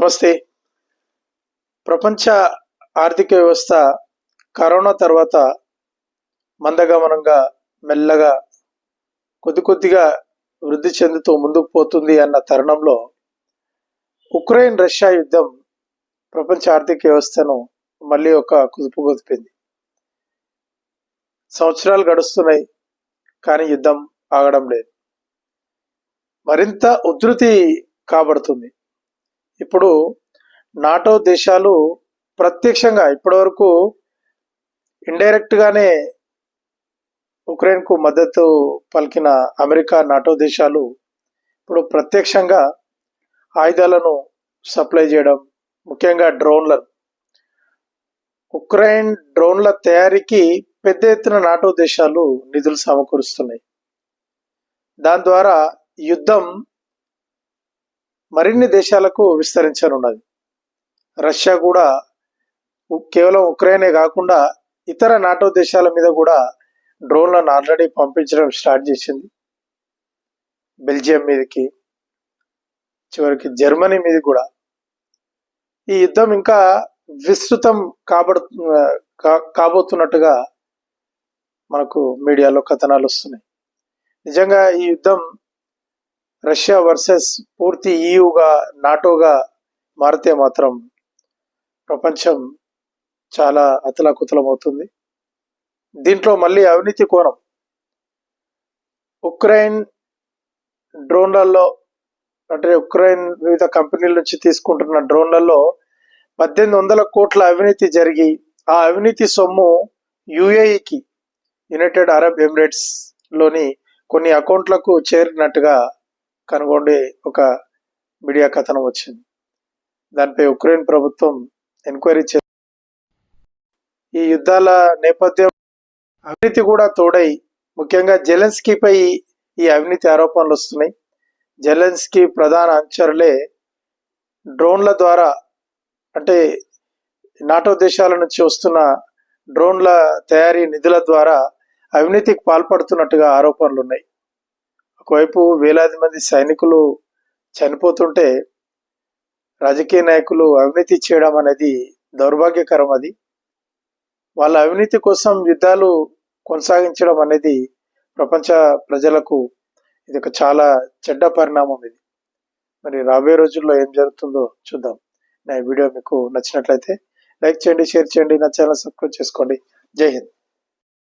నమస్తే. ప్రపంచ ఆర్థిక వ్యవస్థ కరోనా తర్వాత మందగమనంగా మెల్లగా కొద్ది కొద్దిగా వృద్ధి చెందుతూ ముందుకు పోతుంది అన్న తరుణంలో ఉక్రెయిన్ రష్యా యుద్ధం ప్రపంచ ఆర్థిక వ్యవస్థను మళ్ళీ ఒక కుదుపు కుదిపింది. సంవత్సరాలు గడుస్తున్నాయి కానీ యుద్ధం ఆగడం లేదు. మరింత ఉధృతి కాబడుతుంది. ఇప్పుడు నాటో దేశాలు ప్రత్యక్షంగా ఇప్పటివరకు ఇండైరెక్ట్గానే ఉక్రెయిన్కు మద్దతు పలికిన అమెరికా నాటో దేశాలు ఇప్పుడు ప్రత్యక్షంగా ఆయుధాలను సప్లై చేయడం ముఖ్యంగా డ్రోన్లను. ఉక్రెయిన్ డ్రోన్ల తయారీకి పెద్ద ఎత్తున నాటో దేశాలు నిధులు సమకూరుస్తున్నాయి. దాని ద్వారా యుద్ధం మరిన్ని దేశాలకు విస్తరించనున్నది. రష్యా కూడా ఉ- కేవలం ఉక్రెయినే కాకుండా ఇతర నాటో దేశాల మీద కూడా డ్రోన్లను ఆల్రెడీ పంపించడం స్టార్ట్ చేసింది. బెల్జియం మీదకి చివరికి జర్మనీ మీద కూడా. ఈ యుద్ధం ఇంకా విస్తృతం కాబడు కాబోతున్నట్టుగా మనకు మీడియాలో కథనాలు వస్తున్నాయి. నిజంగా ఈ యుద్ధం రష్యా వర్సెస్ పూర్తి ఈయుగా నాటోగా మారితే మాత్రం ప్రపంచం చాలా అతలాకుతలమవుతుంది. దీంట్లో మళ్ళీ అవినీతి కోణం. ఉక్రెయిన్ డ్రోన్లలో అంటే ఉక్రెయిన్ వివిధ కంపెనీల నుంచి తీసుకుంటున్న డ్రోన్లలో పద్దెనిమిది వందల కోట్ల అవినీతి జరిగి ఆ అవినీతి సొమ్ము యుఏఈకి యునైటెడ్ అరబ్ ఎమిరేట్స్లోని కొన్ని అకౌంట్లకు చేరినట్టుగా కనుగొండే ఒక మీడియా కథనం వచ్చింది. దానిపై ఉక్రెయిన్ ప్రభుత్వం ఎంక్వైరీ చే ఈ యుద్ధాల నేపథ్యం అవినీతి కూడా తోడై ముఖ్యంగా జెలెన్స్కీపై ఈ అవినీతి ఆరోపణలు వస్తున్నాయి. జెలెన్స్కీ ప్రధాన అనుచరులే డ్రోన్ల ద్వారా అంటే నాటో దేశాల నుంచి వస్తున్న డ్రోన్ల తయారీ నిధుల ద్వారా అవినీతికి పాల్పడుతున్నట్టుగా ఆరోపణలు ఉన్నాయి ఒకవైపు వేలాది మంది సైనికులు చనిపోతుంటే రాజకీయ నాయకులు అవినీతి చేయడం అనేది దౌర్భాగ్యకరం అది. వాళ్ళ అవినీతి కోసం యుద్ధాలు కొనసాగించడం అనేది ప్రపంచ ప్రజలకు ఇది ఒక చాలా చెడ్డ పరిణామం ఇది. మరి రాబోయే రోజుల్లో ఏం జరుగుతుందో చూద్దాం. నా ఈ వీడియో మీకు నచ్చినట్లయితే లైక్ చేయండి షేర్ చేయండి నా ఛానల్ సబ్స్క్రైబ్ చేసుకోండి. జై హింద్.